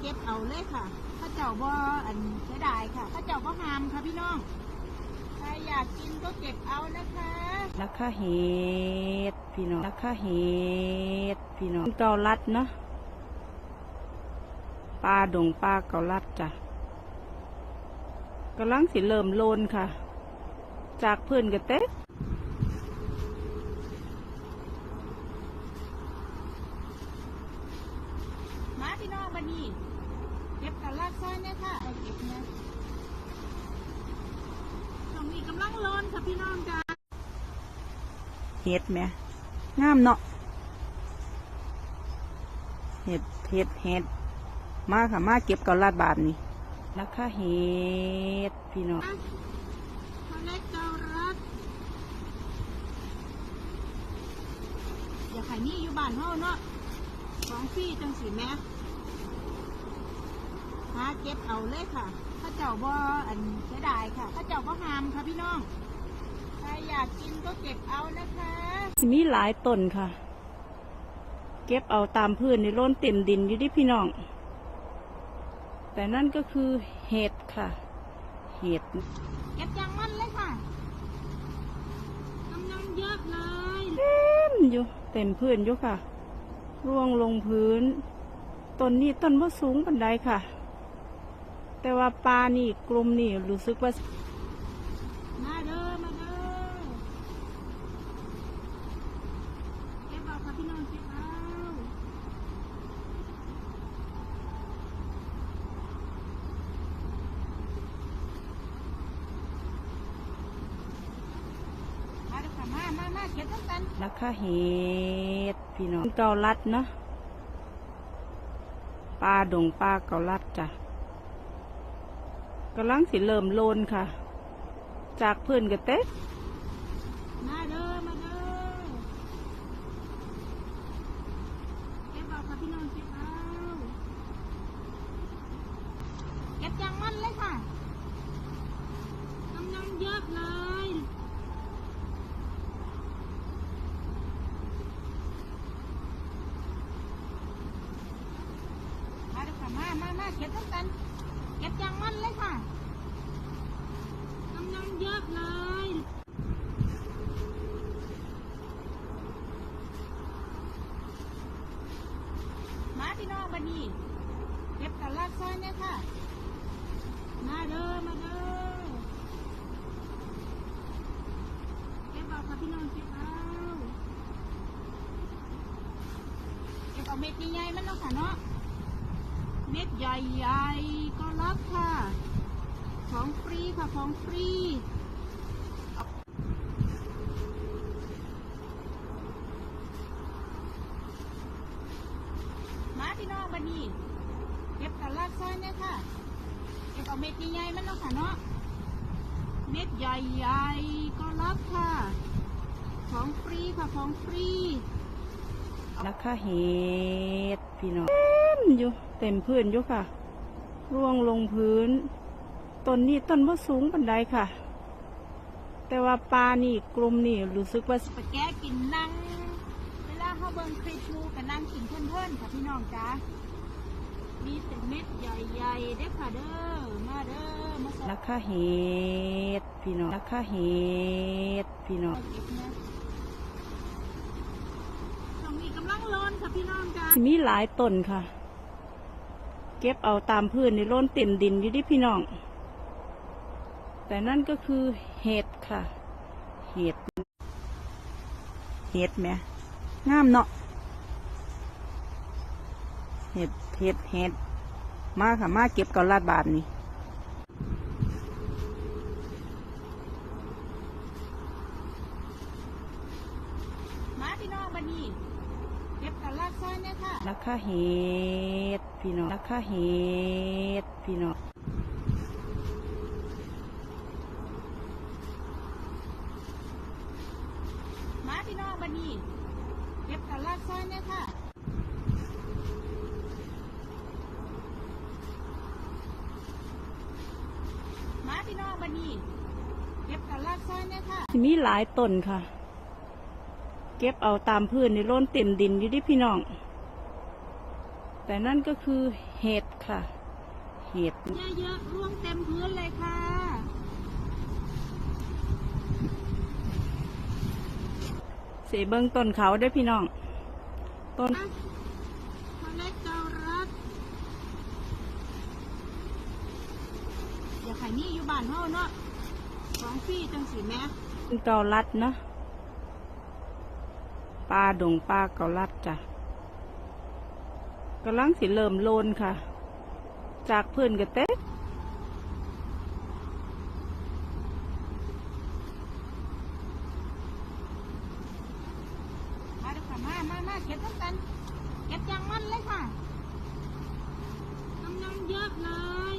เก็บเอาเลยค่ะข้าเจ้าบ่อันเสียดายค่ะข้าเจ้าบ่หามค่ะพี่น้องใครอยากกินก็เก็บเอานะคะราคาเห็ดพี่น้องราคาเห็ดพี่น้องเกาลัดเนาะปลาดงปลาเกาลัดจ้ะกำลังสิเริ่มโลนค่ะ จากพื้นกระเต๊ะ มาพี่น้องบันนี้เก็บกันลากซ้อยเนี่ย ค่ะเอาเก็บนะตรงนี้กำลังร้อนค่ะพี่น้องจ้าเห็ดไหมงามเนาะเห็ดเห็ดเห็ดมาค่ะมาเก็บเกาลัดบาทนี่ราคาเห็ดพี่น้องคนเล็กเกาลัดอย่าไข่นี่อยู่บ้านเฮาเนาะของฟรี่จังสีแม่ หาเก็บเอาเลยค่ะข้าเจ้าบ่อันเสียดายค่ะข้าเจ้าบ่หามค่ะพี่น้องใครอยากกินก็เก็บเอานะคะสิมีหลายต้นค่ะ เก็บเอาตามพื้นในร่นเต็มดินอยู่ที่พี่น้อง แต่นั่นก็คือเห็ดค่ะ เห็ดเก็บอย่างมันเลยค่ะกำลังเยอะเลยเต็มอยู่เต็มพื้นอยู่ค่ะ ร่วงลงพื้นต้นนี้ต้นว่าสูงปันไดค่ะ แต่ว่าปลานี่กลุ่มนี่รู้สึกว่า มาเด้อ มาเด้อเก็บเอาค่ะพี่น้องเก็บเอามาเด้อค่ะมามามาเก็บทั้งกันราคาเห็ดพี่น้องเกาลัดเนาะปลาดงปลาเกาลัดจ้ะ กำลังสิเริ่มโลนค่ะ จากพื้นกระเต๊ะมาเด้อมาเด้อเก็บเอาค่ะพี่น้องเก็บเอาเก็บอย่างมันเลยค่ะกำลังเยอะเลยมาเด้อค่ะมามามาเก็บทั้งกัน นเลยค่ะกำลังเยอะเลยมาพี่น้องบันนี้เก็บกันลากซ้อยเนี่ยค่ะ มาเด้อมาเด้อเก็บเอาค่ะพี่น้องเก็บเอาเก็บเอาเม็ดใหญ่ๆมันเนาะค่ะเนาะ เม็ดใหญ่ๆ ก็รับค่ะ ของฟรีค่ะ ของฟรีมาพี่น้องบันนี้เก็บกันลากซ้อยเนี่ยค่ะ เก็บเอาเม็ดใหญ่ๆมันเนาะค่ะเนาะ เม็ดใหญ่ๆ ก็รับค่ะ ของฟรีค่ะ ของฟรีราคาเห็ดพี่น้องเต็มอยู่ ต็มพื้นอยู่ค่ะ ร่วงลงพื้น ต้นนี้ต้นว่าสูงปันไดค่ะ แต่ว่าปลานี่กลุ่มนี่รู้สึกว่าไปแก้กินนั่ง เวลาเขาเบิ่งคลิปดูกับนั่งกินเพื่อนๆค่ะพี่น้องจ้ามีแต่เม็ดใหญ่ๆเด้อค่ะเด้อ มาเด้อ มาใส่ราคาเห็ดพี่น้องราคาเห็ดพี่น้องเก็บนะตรงนี้กำลังร้อนค่ะพี่น้องจ้าสิมีหลายต้นค่ะ เก็บเอาตามพื้นในร่นเต็มดินอยู่ที่พี่น้อง แต่นั่นก็คือเห็ดค่ะ เห็ด เห็ดไหมงามเนาะ เห็ด เห็ด เห็ด มาค่ะ มาเก็บเกาลาดบาทนี่ มาพี่น้องบันนี้เก็บกันลากซ้อยเนี่ย ค่ะราคาเห็ดพี่น้องราคาเห็ดพี่น้องมาพี่น้องบันนี้เก็บกันลากซ้อยเนี่ยค่ะมาพี่น้องบันนี้เก็บกันลากซ้อยเนี่ยค่ะสิมีหลายต้นค่ะ เก็บเอาตามพื้นในร่นเต็มดินอยู่ที่พี่น้อง แต่นั่นก็คือเห็ดค่ะ เห็ดเยอะๆร่วงเต็มพื้นเลยค่ะ เสเบิงต้นเขาเด้วยพี่น้อง ต้นมาเล็กเจ้ารักอย่าไข่นี่อยู่บ้านเฮาเนาะของฟรี่จังสิแม่เกาลัดเนาะปลาดงปลาเกาลัดจ้ะ กำลังสิเริ่มโลนค่ะ จากพื้นกระเต๊ะมาเด้อค่ะมามามาเก็บทั้งกัน เก็บอย่างมันเลยค่ะกำลังเยอะเลย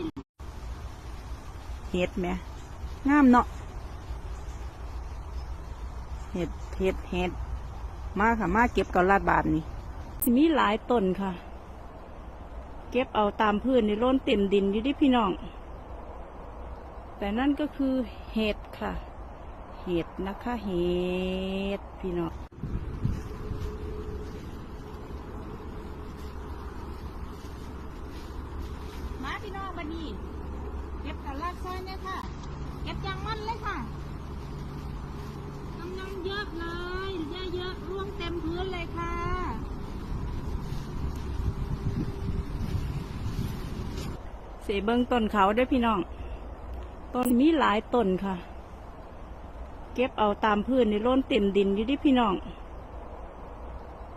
เห็ดไหมงามเนาะเห็ดเห็ดเห็ดมาค่ะ มาเก็บเกาลัดบาทนี่สิมีหลายต้นค่ะ เก็บเอาตามพื้นในร่นเต็มดินอยู่ดิพี่น้อง แต่นั่นก็คือเห็ดค่ะ เห็ดนะคะเห็ดพี่น้องมาพี่น้องบันนี้เก็บกันลากซอยเนี่ยค่ะ เก็บยางมันเลยค่ะกำลังเยอะเลยเยอะๆร่วงเต็มพื้นเลยค่ะ เสเบิงต้นเขาเด้พี่น้อง ต้นมีหลายต้นค่ะ เก็บเอาตามพื้นในร่นเต็มดินอยู่ดิพี่น้อง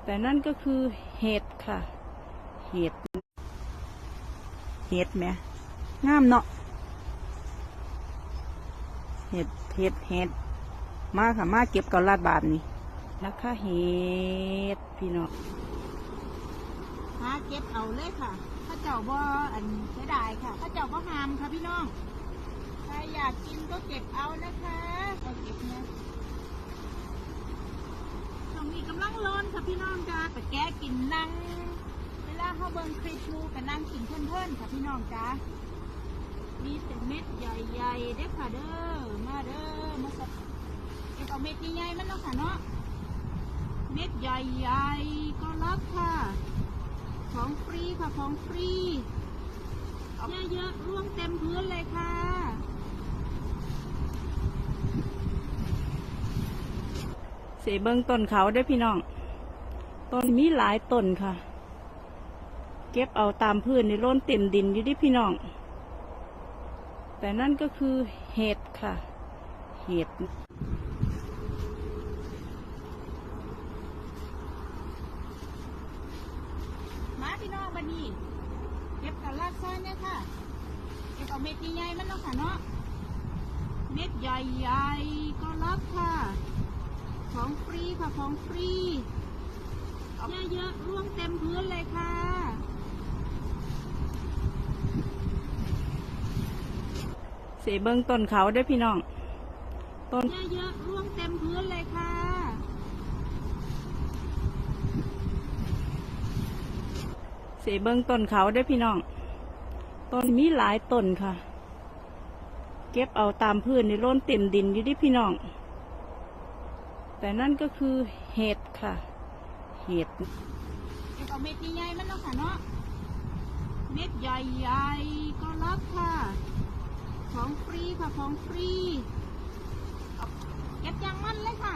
แต่นั่นก็คือเห็ดค่ะ เห็ด เห็ดไหมงามเนาะ เห็ด เห็ด เห็ด มาค่ะ มาเก็บเกาลาดบาทนี่นะคะเห็ด พี่น้องหาเก็บเอาเลยค่ะ เจ้าบ่อันเสียดายค่ะข้าเจ้าบ่หามค่ะพี่น้อง ใครอยากกินก็เก็บเอานะคะเอาเก็บเนี่ยช่วงนี้กำลังร้อนค่ะพี่น้องจ้าแต่แก้กินนั่งเวลาเขาเบิ่งคลิปมูกับนั่งกินเพื่อนๆค่ะพี่น้องจ้ามีแต่เม็ดใหญ่ๆเด้อค่ะเด้อ มาเด้อ มาสับเก็บเอาเม็ดใหญ่ๆมันเนาะค่ะเนาะ เม็ดใหญ่ๆก็รับค่ะ ของฟรีค่ะของฟรีเยอะๆร่วงเต็มพื้นเลยค่ะ เสเบิงต้นเขาเด้วยพี่น้อง ต้นมีหลายต้นค่ะ เก็บเอาตามพื้นในร่นเต็มดินอยู่ดิพี่น้อง แต่นั่นก็คือเห็ดค่ะ เห็ด มา พี่น้องบันนี้เก็บกันลากซอยเนี่ยค่ะเก็บเอาเม็ดใหญ่ๆมันเนาะค่ะเนาะเม็ดใหญ่ๆก็รับค่ะ ของฟรีค่ะของฟรีเยอะๆร่วงเต็มพื้นเลยค่ะเสเบิงต้นเขาเด้วยพี่น้อง ต้นเยอะๆร่วงเต็มพื้นเลยค่ะ เสเบิงต้นเขาเด้พี่น้อง ต้นมีหลายต้นค่ะ เก็บเอาตามพื้นในร่นเต็มดินอยู่ดิพี่น้อง แต่นั่นก็คือเห็ดค่ะ เห็ดเก็บเอาเม็ดใหญ่ๆมันเนาะค่ะเนาะ เม็ดใหญ่ๆก็รับค่ะ ของฟรีค่ะของฟรีเอาเก็บอย่างมันเลยค่ะ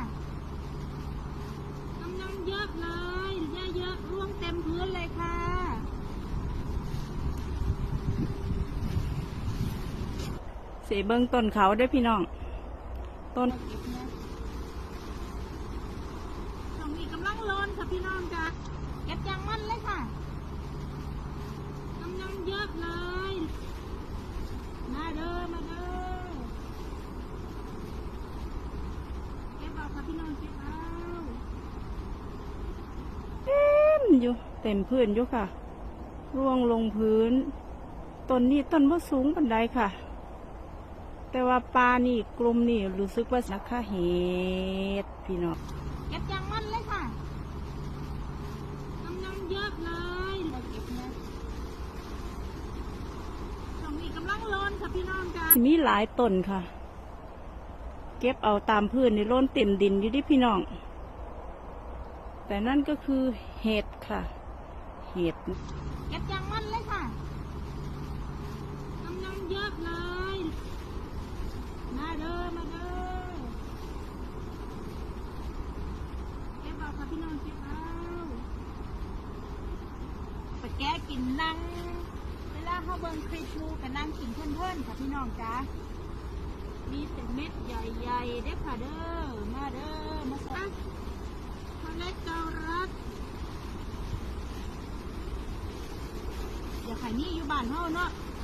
กำลังเยอะเลยเยอะๆร่วงเต็มพื้นเลยค่ะ เสเบิงต้นเขาเด้วยพี่น้อง ต้นเก็บเนี่ยช่วงนี้กำลังร้อนค่ะพี่น้องจ้ะเก็บอย่างมันเลยค่ะกำลังเยอะเลย มาเด้อ มาเด้อ เก็บเอาค่ะพี่น้องเก็บเอาเต็มอยู่เต็มพื้นอยู่ค่ะ ร่วงลงพื้น ต้นนี้ต้นว่าสูงปันไดค่ะ แต่ว่าปลานี่กลุ่มนี่รู้สึกว่านะคะเห็ดพี่น้องเก็บอย่างมันเลยค่ะกำลังเยอะเลยมาเก็บนะช่วงนี้กำลังร้อนค่ะพี่น้องจ้ะสิมีหลายต้นค่ะ เก็บเอาตามพื้นในร่นเต็มดินอยู่ดิพี่น้อง แต่นั่นก็คือเห็ดค่ะเเห็ด เก็บยางมันเลยค่ะกำลังเยอะเลยมา เด้อ มาเด้อเก็บเอาค่ะพี่น้องเก็บเอาไปแก้กินนั่ง เวลาเขาเบิ่งคลิปดูกับนั่งกินเพื่อนๆค่ะพี่น้องจ้ามีแต่เม็ดใหญ่ๆเด้อค่ะเด้อ มาเด้อ มาสักมาเล็กเจ้ารักอย่าขายนี่อยู่บ้านเฮาเนาะ